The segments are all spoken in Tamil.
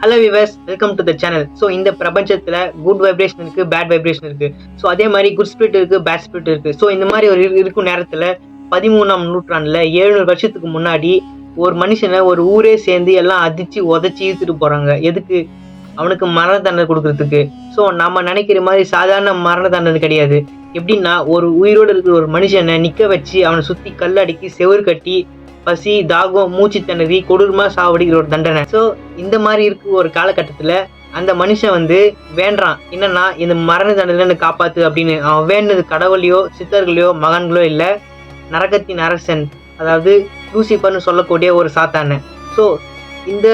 Hello viewers welcome to the channel so இந்த பிரபஞ்சத்தில் குட் வைப்ரேஷன் இருக்குது பேட் வைப்ரேஷன் இருக்குது ஸோ அதே மாதிரி குட் ஸ்பிரிட் இருக்குது பேட் ஸ்பிரிட் இருக்குது ஸோ இந்த மாதிரி ஒரு இருக்கும் நேரத்தில் பதிமூணாம் நூற்றாண்டில் எழுநூறு வருஷத்துக்கு முன்னாடி ஒரு மனுஷனை ஒரு ஊரே சேர்ந்து எல்லாம் அதிச்சு உதச்சி இழுத்துட்டு போகிறாங்க எதுக்கு? அவனுக்கு மரண தண்டனை கொடுக்கறதுக்கு. ஸோ நம்ம நினைக்கிற மாதிரி சாதாரண மரண தண்டனை கிடையாது. எப்படின்னா ஒரு உயிரோடு இருக்கிற ஒரு மனுஷனை நிற்க வச்சு அவனை சுற்றி கல் அடுக்கி செவுரு கட்டி பசி தாகம் மூச்சு திணறி கொடூரமா சாவடிக்கிற ஒரு தண்டனை. ஸோ இந்த மாதிரி இருக்கு ஒரு காலகட்டத்தில் அந்த மனுஷன் வந்து வேண்டான் என்னன்னா இந்த மரண தண்டனை காப்பாத்து அப்படின்னு அவன் வேண்டது கடவுளையோ சித்தர்களையோ மகன்களோ இல்லை நரகத்தின் அரசன் அதாவது லூசிஃபர்னு சொல்லக்கூடிய ஒரு சாத்தான. ஸோ இந்த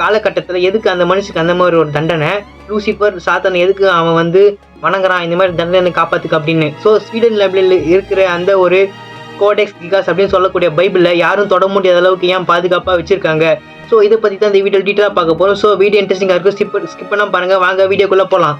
காலகட்டத்தில் எதுக்கு அந்த மனுஷனுக்கு அந்த மாதிரி ஒரு தண்டனை? லூசிஃபர் சாத்தானை எதுக்கு அவன் வந்து வணங்குறான்? இந்த மாதிரி தண்டனை காப்பாத்துக்கு அப்படின்னு. ஸோ ஸ்வீடன் லைப்ரரியில் இருக்கிற அந்த ஒரு கோடெக்ஸ் கிகாஸ் அப்படின்னு சொல்லக்கூடிய பைபிளில் யாரும் தொட முடியாத அளவுக்கு ஏன் பாதுகாப்பாக வச்சிருக்காங்க? ஸோ இதை பற்றி தான் இந்த வீடியோ டீட்டெயிலாக பார்க்க போகிறோம் ஸோ வீடியோ இன்ட்ரெஸ்டிங்காக இருக்கும். ஸ்கிப் ஸ்கிப் பண்ணால் பாருங்கள் வாங்க வீடியோக்குள்ளே போகலாம்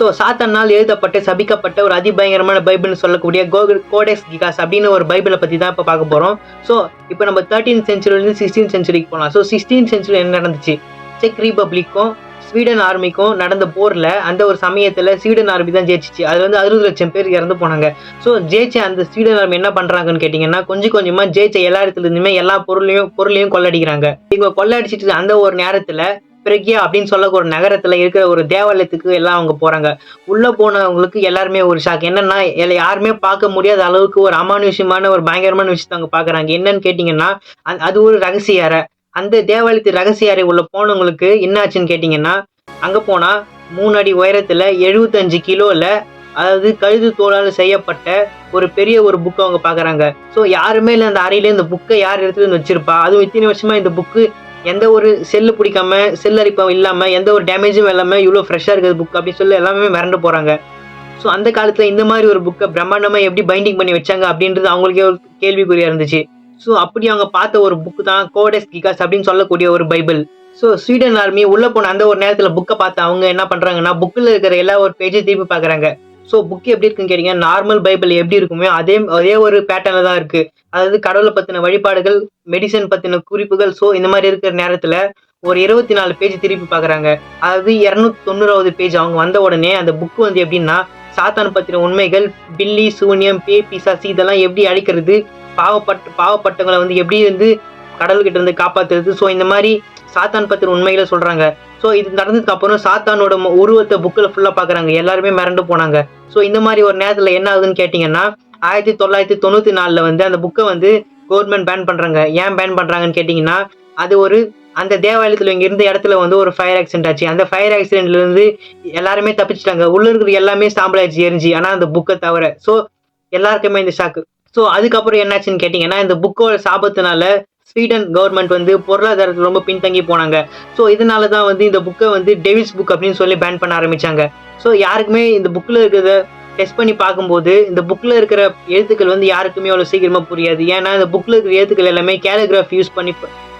ஸோ சாத்தனால் எழுதப்பட்ட சபிக்கப்பட்ட ஒரு அதிபயங்கரமான பைபிள்னு சொல்லக்கூடிய கோகுல் கோடெக்ஸ் கிகாஸ் அப்படின்னு ஒரு பைபிளை பற்றி தான் இப்போ பார்க்க போகிறோம் ஸோ இப்போ நம்ம தேர்ட்டீன் சென்ச்சுரிலேருந்து சிக்ஸ்டீன் சென்ச்சுரிக்கு போகலாம் ஸோ சிக்ஸ்டீன் சென்ச்சுரி என்ன நடந்துச்சு? செக் ரீபப்ளிக்கும் ஸ்வீடன் ஆர்மிக்கும் நடந்த போரில் அந்த ஒரு சமயத்தில் ஸ்வீடன் ஆர்மி தான் ஜெயிச்சிச்சு. அது வந்து அறுபது லட்சம் பேர் இறந்து போனாங்க. ஸோ ஜெயிச்ச அந்த ஸ்வீடன் ஆர்மி என்ன பண்ணுறாங்கன்னு கேட்டிங்கன்னா கொஞ்சம் கொஞ்சமாக ஜெயிச்ச எல்லா இடத்துலேருந்துமே எல்லா பொருளையும் பொருளையும் கொள்ளடிக்கிறாங்க. இவங்க கொள்ளடிச்சிட்டு அந்த ஒரு நேரத்தில் பிரக்யா அப்படின்னு சொல்ல ஒரு நகரத்துல இருக்கிற ஒரு தேவாலயத்துக்கு எல்லாம் அவங்க போறாங்க. உள்ள போனவங்களுக்கு எல்லாருமே ஒரு ஷாக் என்னன்னா யாருமே பார்க்க முடியாத அளவுக்கு ஒரு அமானுஷ்யமான ஒரு பயங்கரமான விஷயத்த அவங்க பாக்குறாங்க. என்னன்னு கேட்டீங்கன்னா அது ஒரு ரகசிய அறை. அந்த தேவாலயத்து ரகசிய அறை உள்ள போனவங்களுக்கு என்ன ஆச்சுன்னு கேட்டீங்கன்னா அங்க போனா மூணு அடி உயரத்துல எழுபத்தஞ்சு கிலோல அதாவது கழுது தோலால் செய்யப்பட்ட ஒரு பெரிய ஒரு புக்கை அவங்க பாக்குறாங்க. ஸோ யாருமே இல்லை அந்த அறையில இந்த புக்கை யார் எடுத்துட்டு வந்து வச்சிருப்பா? அதுவும் இத்தனை வருஷமா இந்த புக்கு எந்த ஒரு செல்லு பிடிக்காம செல் அரிப்பம் இல்லாமல் எந்த ஒரு டேமேஜும் இல்லாமல் இவ்வளோ ஃப்ரெஷ்ஷாக இருக்குது புக் அப்படின்னு சொல்லி எல்லாமே மிரண்டு போகிறாங்க ஸோ அந்த காலத்தில் இந்த மாதிரி ஒரு புக்கை பிரம்மாண்டமாக எப்படி பைண்டிங் பண்ணி வச்சாங்க அப்படின்றது அவங்களுக்கே ஒரு கேள்விக்குறியாக இருந்துச்சு. ஸோ அப்படி அவங்க பார்த்த ஒரு புக் தான் கோடெஸ் கிகாஸ் அப்படின்னு சொல்லக்கூடிய ஒரு பைபிள். ஸோ ஸ்வீடன் ஆர்மி உள்ளே போன அந்த ஒரு நேரத்தில் புக்கை பார்த்து அவங்க என்ன பண்ணுறாங்கன்னா புக்கில் இருக்கிற எல்லா ஒரு பேஜையும் திருப்பி பார்க்குறாங்க. ஸோ புக் எப்படி இருக்குன்னு கேட்டிங்கன்னா நார்மல் பைபிள் எப்படி இருக்குமோ அதே அதே ஒரு பேட்டர்னில் தான் இருக்குது அதாவது கடவுளை பற்றின வழிபாடுகள் மெடிசன் பற்றின குறிப்புகள் ஸோ இந்த மாதிரி இருக்கிற நேரத்தில் ஒரு இருபத்தி நாலு பேஜ் திருப்பி பார்க்குறாங்க. அதாவது இரநூத்தி தொண்ணூறாவது பேஜ் அவங்க வந்த உடனே அந்த புக் வந்து எப்படின்னா சாத்தான் பற்றின உண்மைகள் பில்லி சூனியம் பே பிசாசி இதெல்லாம் எப்படி அழிக்கிறது பாவப்பட்ட பாவப்பட்டவங்களை வந்து எப்படி வந்து கடவுள்கிட்ட இருந்து காப்பாற்றுறது ஸோ இந்த மாதிரி சாத்தான் பத்தின உண்மைகளை சொல்றாங்க. ஸோ இது நடந்ததுக்கு அப்புறம் சாத்தானோட மு- உருவத்தை புக்கில் ஃபுல்லாக பார்க்குறாங்க எல்லாருமே மிரண்டு போனாங்க. ஸோ இந்த மாதிரி ஒரு நேரத்தில் என்ன ஆகுதுன்னு கேட்டிங்கன்னா ஆயிரத்தி தொள்ளாயிரத்தி தொண்ணூற்றி நாலில் வந்து அந்த புக்கை வந்து கவர்மெண்ட் பேன் பண்ணுறாங்க ஏன் பேன் பண்ணுறாங்கன்னு கேட்டிங்கன்னா அது ஒரு அந்த தேவாலயத்தில் இங்கே இருந்த இடத்துல வந்து ஒரு ஃபயர் ஆக்சிடென்ட் ஆச்சு. அந்த ஃபயர் ஆக்சிடென்ட்லேருந்து எல்லாருமே தப்பிச்சிட்டாங்க. உள்ள இருக்கிற எல்லாமே சாம்பல் எரிஞ்சு. ஆனால் அந்த புக்கை தவிர ஸோ எல்லாருக்குமே இந்த ஷாக்கு ஸோ அதுக்கப்புறம் என்னாச்சுன்னு கேட்டிங்கன்னா இந்த புக்கோட சாபத்தினால ஸ்வீடன் கவர்மெண்ட் வந்து பொருளாதாரத்தில் ரொம்ப பின்தங்கி போனாங்க. ஸோ இதனால தான் வந்து இந்த புக்கை வந்து டேவிஸ் புக் அப்படின்னு சொல்லி பேன் பண்ண ஆரம்பிச்சாங்க. ஸோ யாருக்குமே இந்த புக்கில் இருக்கிறத டெஸ்ட் பண்ணி பார்க்கும்போது இந்த புக்கில் இருக்கிற எழுத்துக்கள் வந்து யாருக்குமே அவ்வளோ சீக்கிரமாக புரியாது. ஏன்னா இந்த புக்கில் இருக்கிற எழுத்துக்கள் எல்லாமே கேலிகிராஃப் யூஸ் பண்ணி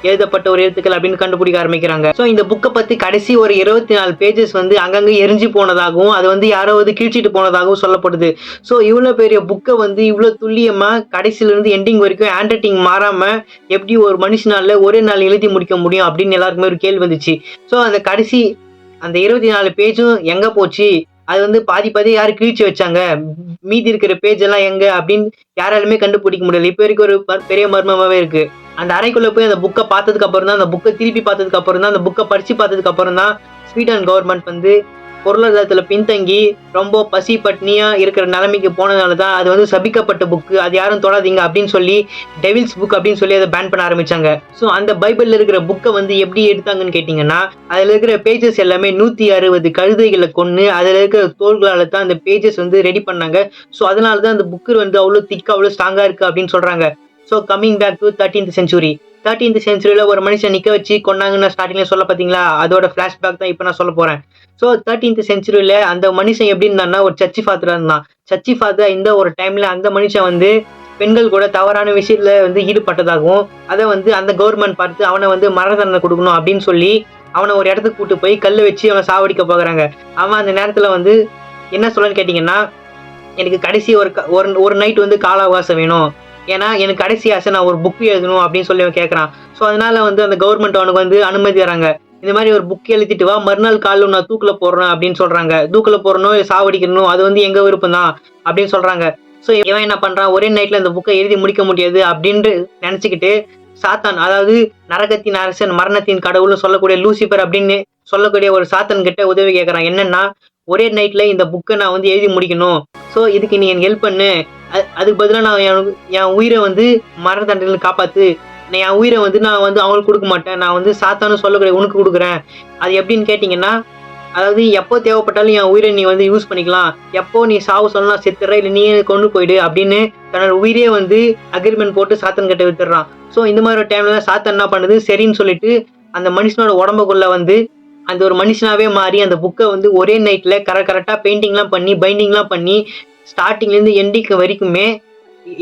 எழுதப்பட்ட ஒரு எழுத்துக்கள் அப்படின்னு கண்டுபிடிக்க ஆரம்பிக்கிறாங்க. ஸோ இந்த புக்கை பற்றி கடைசி ஒரு இருபத்தி நாலு பேஜஸ் வந்து அங்கங்கே எரிஞ்சு போனதாகவும் அது வந்து யாரோ வந்து கிழிச்சிட்டு போனதாகவும் சொல்லப்படுது. ஸோ இவ்வளோ பெரிய புக்கை வந்து இவ்வளோ துல்லியமாக கடைசியிலேருந்து எண்டிங் வரைக்கும் ஹேண்ட் ரைட்டிங் மாறாமல் எப்படி ஒரு மனுஷனால் ஒரே நாள் எழுதி முடிக்க முடியும் அப்படின்னு எல்லாருக்குமே ஒரு கேள்வி வந்துச்சு. ஸோ அந்த கடைசி அந்த இருபத்தி நாலு பேஜும் எங்கே போச்சு? அது வந்து பாதி பாதி யாரும் கிழிச்சு வச்சாங்க? மீதி இருக்கிற பேஜ் எல்லாம் எங்க? அப்படின்னு யாராலுமே கண்டுபிடிக்க முடியல. இப்போ வரைக்கும் ஒரு பெரிய மர்மமாவே இருக்கு. அந்த அறைக்குள்ள போய் அந்த புக்கை பார்த்ததுக்கு அப்புறம் தான் அந்த புக்கை திருப்பி பார்த்ததுக்கு அப்புறம் தான் அந்த புக்கை படிச்சு பார்த்ததுக்கு அப்புறம் தான் ஸ்வீடன் கவர்மெண்ட் வந்து பொருளாதாரத்தில் பின்தங்கி ரொம்ப பசி பட்னியாக இருக்கிற நிலைமைக்கு போனதுனால தான் அது வந்து சபிக்கப்பட்ட புக்கு அது யாரும் தொடாதீங்க அப்படின்னு சொல்லி டெவில்ஸ் புக் அப்படின்னு சொல்லி அதை பேன் பண்ண ஆரம்பித்தாங்க ஸோ அந்த பைபிளில் இருக்கிற புக்கை வந்து எப்படி எடுத்தாங்கன்னு கேட்டிங்கன்னா அதில் இருக்கிற பேஜஸ் எல்லாமே நூற்றி அறுபது கழுதைகளை கொன்று அதில் இருக்கிற தோள்களால் தான் அந்த பேஜஸ் வந்து ரெடி பண்ணாங்க. ஸோ அதனால தான் அந்த புக்கு வந்து அவ்வளோ திக்காக அவ்வளோ ஸ்ட்ராங்காக இருக்குது அப்படின்னு சொல்கிறாங்க so coming back to thirteenth century thirteenth செஞ்சுரியில் ஒரு மனுஷன் நிற்க வச்சு கொண்டாங்கன்னு ஸ்டார்டிங்கில் சொல்ல பார்த்தீங்களா? அதோட ஃப்ளாஷ்பேக் தான் இப்போ நான் சொல்ல போகிறேன் ஸோ தேர்ட்டீன்த் செஞ்சுரியில் அந்த மனுஷன் எப்படி இருந்தான்னா ஒரு சர்ச்சி ஃபாதராக இருந்தான். சர்ச்சி ஃபாதர் இந்த ஒரு டைமில் அந்த மனுஷன் வந்து பெண்கள் கூட தவறான விஷயத்துல வந்து ஈடுபட்டதாகவும் அதை வந்து அந்த கவர்மெண்ட் பார்த்து அவனை வந்து மரண தண்டனை கொடுக்கணும் அப்படின்னு சொல்லி அவனை ஒரு இடத்துக்கு கூட்டு போய் கல்லை வச்சு அவனை சாவடிக்க போகிறாங்க. அவன் அந்த நேரத்தில் வந்து என்ன சொல்லன்னு கேட்டிங்கன்னா எனக்கு கடைசி ஒரு க- ஒரு ஒரு நைட் வந்து கால அவகாசம் வேணும். ஏன்னா எனக்கு கடைசி ஆசை நான் ஒரு புக் எழுதணும் அப்படின்னு சொல்லி அவன் கேட்குறான் ஸோ அதனால வந்து அந்த கவர்மெண்ட் அவனுக்கு வந்து அனுமதி தராங்க. இந்த மாதிரி ஒரு புக் எழுதிட்டு வா மறுநாள் காலையில் நான் தூக்கில் போடுறேன் அப்படின்னு சொல்றாங்க. தூக்கில் போடணும் சாவடிக்கணும் அது வந்து எங்க விருப்பம் தான் அப்படின்னு சொல்றாங்க. ஸோ இவன் என்ன பண்றான்? ஒரே நைட்ல அந்த புக்கை எழுதி முடிக்க முடியாது அப்படின்ட்டு நினச்சிக்கிட்டு சாத்தான் அதாவது நரகத்தின் அரசன் மரணத்தின் கடவுள்னு சொல்லக்கூடிய லூசிபர் அப்படின்னு சொல்லக்கூடிய ஒரு சாத்தன் கிட்ட உதவி கேட்குறான் என்னன்னா ஒரே நைட்ல இந்த புக்கை நான் வந்து எழுதி முடிக்கணும். ஸோ இதுக்கு நீ எனக்கு ஹெல்ப் பண்ணு. அதுக்கு பதிலாக நான் என் என் உயிரை வந்து மரண தண்டனை காப்பாத்து. நான் என் உயிரை வந்து நான் வந்து அவங்களுக்கு கொடுக்க மாட்டேன். நான் வந்து சாத்தானு சொல்லக்கூடிய உனக்கு கொடுக்குறேன். அது எப்படின்னு கேட்டிங்கன்னா அதாவது எப்போ தேவைப்பட்டாலும் என் உயிரை நீ வந்து யூஸ் பண்ணிக்கலாம். எப்போ நீ சாவு சொல்லலாம் செத்துற இல்லை நீ கொண்டு போயிடு அப்படின்னு தன்னோட உயிரே வந்து அக்ரிமெண்ட் போட்டு சாத்தன் கிட்ட வித்துடுறான் ஸோ இந்த மாதிரி ஒரு டைம்ல தான் சாத்தன் என்ன பண்ணுது? சரின்னு சொல்லிட்டு அந்த மனுஷனோட உடம்புக்குள்ள வந்து அந்த ஒரு மனுஷனாவே மாறி அந்த புக்கை வந்து ஒரே நைட்ல கரெக்ட் கரெக்டாக பெயிண்டிங்லாம் பண்ணி பைண்டிங்லாம் பண்ணி ஸ்டார்டிங்லேருந்து எண்டிக்கு வரைக்குமே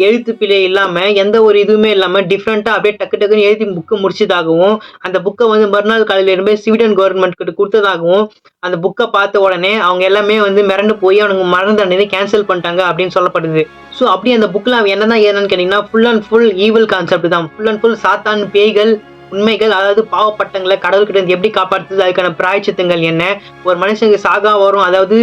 எழுத்து பிழை இல்லாம எந்த ஒரு இதுவுமே இல்லாம டிஃப்ரெண்டா அப்படியே டக்கு டக்குன்னு எழுதி புக்கு முடிச்சதாகவும் அந்த புக்கை வந்து மறுநாள் காலையில இருந்து ஸ்வீடன் கவர்மெண்ட் கிட்ட கொடுத்ததாகவும் அந்த புக்கை பார்த்த உடனே அவங்க எல்லாமே வந்து மிரண்டு போய் அவனுக்கு மரண தண்டனை கேன்சல் பண்ணிட்டாங்க அப்படின்னு சொல்லப்படுது. ஸோ அப்படி அந்த புக்கில் அவன் என்னதான் ஏறன்னு கேட்டிங்கன்னா full and full evil concept தான். ஃபுல் அண்ட் ஃபுல் சாத்தான் பேய்கள் உண்மைகள் அதாவது பாவப்பட்டங்களை கடவுள்கிட்ட இருந்து எப்படி காப்பாற்றுறது அதுக்கான பிராய்ச்சித்தங்கள் என்ன? ஒரு மனுஷனுக்கு சாகா வரும் அதாவது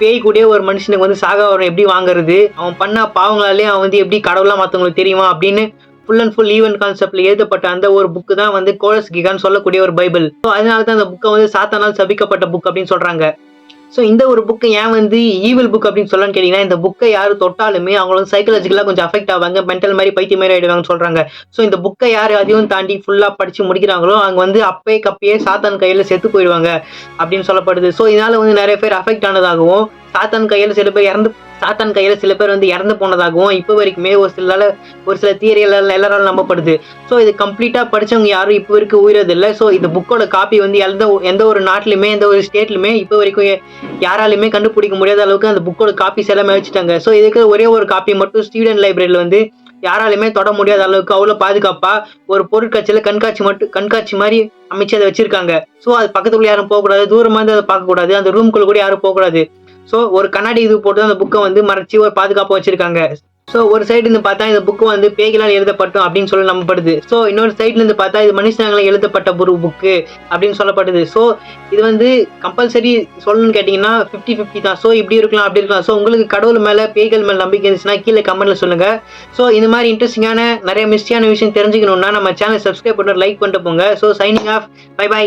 பேய் கூட ஒரு மனுஷனுக்கு வந்து சாக வரும் எப்படி வாங்குறது? அவன் பண்ண பாவங்களாலே அவன் வந்து எப்படி கடவுளாக மற்றவங்களுக்கு தெரியுமா? அப்படின்னு ஃபுல் அண்ட் ஃபுல் ஈவன் கான்செப்ட்ல எழுதப்பட்ட அந்த ஒரு புக்கு தான் வந்து கோலஸ் கிகான்னு சொல்லக்கூடிய ஒரு பைபிள். ஸோ அதனால தான் அந்த புக்கை வந்து சாத்தானால் சபிக்கப்பட்ட புக் அப்படின்னு சொல்றாங்க. ஸோ இந்த ஒரு புக்கை ஏன் வந்து ஈவில் புக் அப்படின்னு சொல்லலாம்னு கேட்டிங்கன்னா இந்த புக்கை யார் தொட்டாலுமே அவங்களுக்கு சைக்கலாஜிக்கலாக கொஞ்சம் அஃபெக்ட் ஆவாங்க மென்டல் மாதிரி பைத்திய மாதிரி ஆயிடுவாங்கன்னு சொல்றாங்க. ஸோ இந்த புக்கை யார் அதையும் தாண்டி ஃபுல்லாக படிச்சு முடிக்கிறாங்களோ அவங்க வந்து அப்பே கப்பையே சாத்தான் கையில் செத்து போயிடுவாங்க அப்படின்னு சொல்லப்படுது. ஸோ இதனால வந்து நிறைய பேர் அஃபெக்ட் ஆனதாகவும் சாத்தான் கையில் சில பேர் இறந்து சாத்தான் கையில் சில பேர் வந்து இறந்து போனதாகவும் இப்போ வரைக்குமே ஒரு சில ஒரு சில தியரிகள் எல்லாராலும் நம்பப்படுது. ஸோ இது கம்ப்ளீட்டாக படிச்சவங்க யாரும் இப்போ வரைக்கும் உயிரதில்லை. ஸோ இந்த புக்கோட காப்பி வந்து எந்த எந்த ஒரு நாட்டிலுமே எந்த ஒரு ஸ்டேட்லையுமே இப்போ வரைக்கும் யாராலுமே கண்டுபிடிக்க முடியாத அளவுக்கு அந்த புக்கோட காப்பி எல்லாமே வச்சுட்டாங்க. ஸோ இதுக்கு ஒரே ஒரு காப்பி மட்டும் ஸ்டூடெண்ட் லைப்ரரியில் வந்து யாராலுமே தொட முடியாத அளவுக்கு அவ்வளோ பாதுகாப்பா ஒரு பொருட்காட்சியில் கண்காட்சி மட்டும் கண்காட்சி மாதிரி அமைச்சு அதை வச்சிருக்காங்க. ஸோ அது பக்கத்துல யாரும் போகக்கூடாது தூரமா இருந்து அதை பார்க்கக்கூடாது அந்த ரூம்குள்ள கூட யாரும் போகக்கூடாது. ஸோ ஒரு கண்ணாடி இது போட்டு அந்த புக்கை வந்து மறைச்சி ஒரு பாதுகாப்பாக வச்சிருக்காங்க. ஸோ ஒரு சைட்லேருந்து பார்த்தா இந்த புக்கு வந்து பேய்களால் எழுதப்பட்டோம் அப்படின்னு சொல்லி நம்பப்படுது. ஸோ இன்னொரு சைட்லேருந்து பார்த்தா இது மனுஷங்களால் எழுதப்பட்ட ஒரு புக்கு அப்படின்னு சொல்லப்படுது. ஸோ இது வந்து கம்பல்சரி சொல்லணும்னு கேட்டிங்கன்னா ஃபிஃப்டி ஃபிஃப்டி தான். ஸோ இப்படி இருக்கலாம் அப்படி இருக்கலாம். ஸோ உங்களுக்கு கடவுள் மேலே பேய்கள் மேலே நம்பிக்கை இருந்துச்சுன்னா கீழே கமெண்ட்டில் சொல்லுங்கள் ஸோ இந்த மாதிரி இன்ட்ரெஸ்டிங்கான நிறைய மிஸ்டியான விஷயம் தெரிஞ்சுக்கணுன்னா நம்ம சேனல் சப்ஸ்கிரைப் பண்ணிட்டு லைக் பண்ணிட்டு போங்க. So signing off bye bye